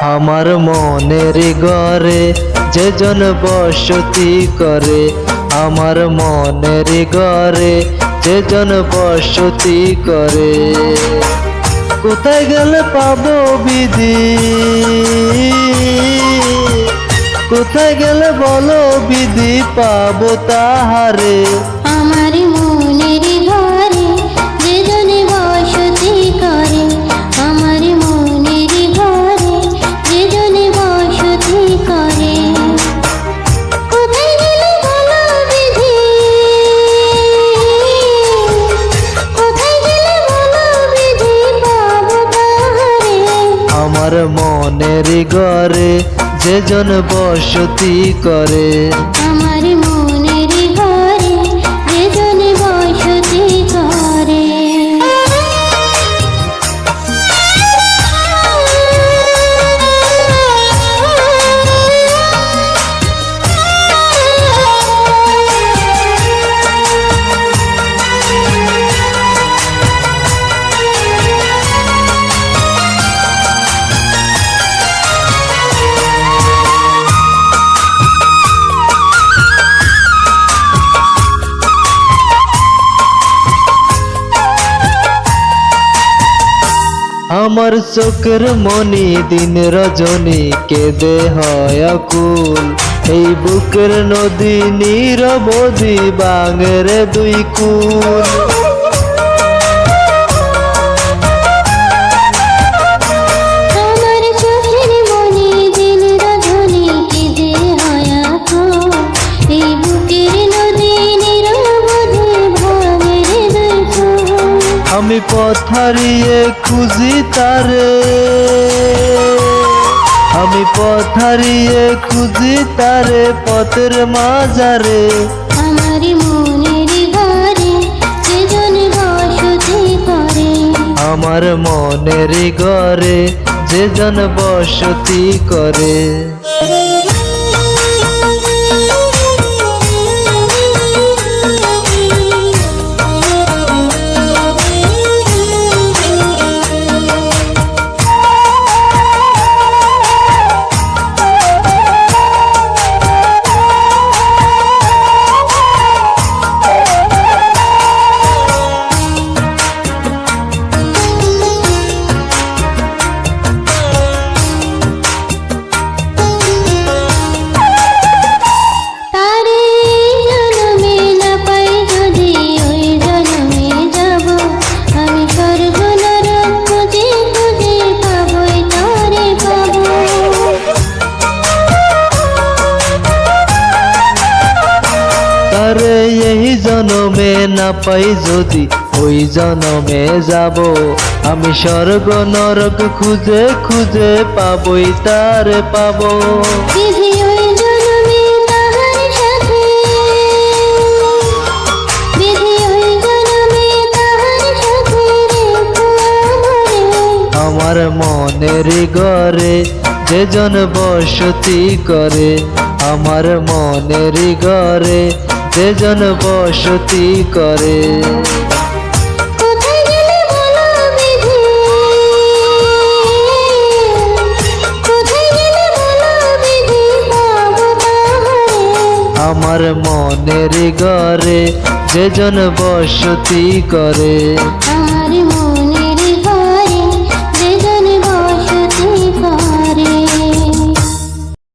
আমার মনের ঘরে যেজন বসতি করে, আমার মনের ঘরে যেজন বসতি করে। কোথায় গেলে পাবো বিধি? কোথায় গেলে বলো বিধি পাবো তাহারে? ঘরে যেজন বসতি করে। আমার চোখের মনি দিন রজনী কেঁদে হয় আকুল। এই বুকের নদী নিরবধি বাঙের দুই কুল। আমি পথারিয়ে খুঁজি তারে। আমি পথারিয়ে খুঁজি তারে পথের মাজারে আমার মনের ঘরে সেজন বসতি করে। আমার মনের ঘরে যেজন বসতি করে। না পাই যদি ওই জনমে যাব আমি স্বর্গ নরক খুঁজে খুঁজে পাবই তারে পাবো। আমার মনের ঘরে যেজন বসতি করে আমার মনের ঘরে যেজন বসতি করে। আমার মনের ঘরে যেজন বসতি করে।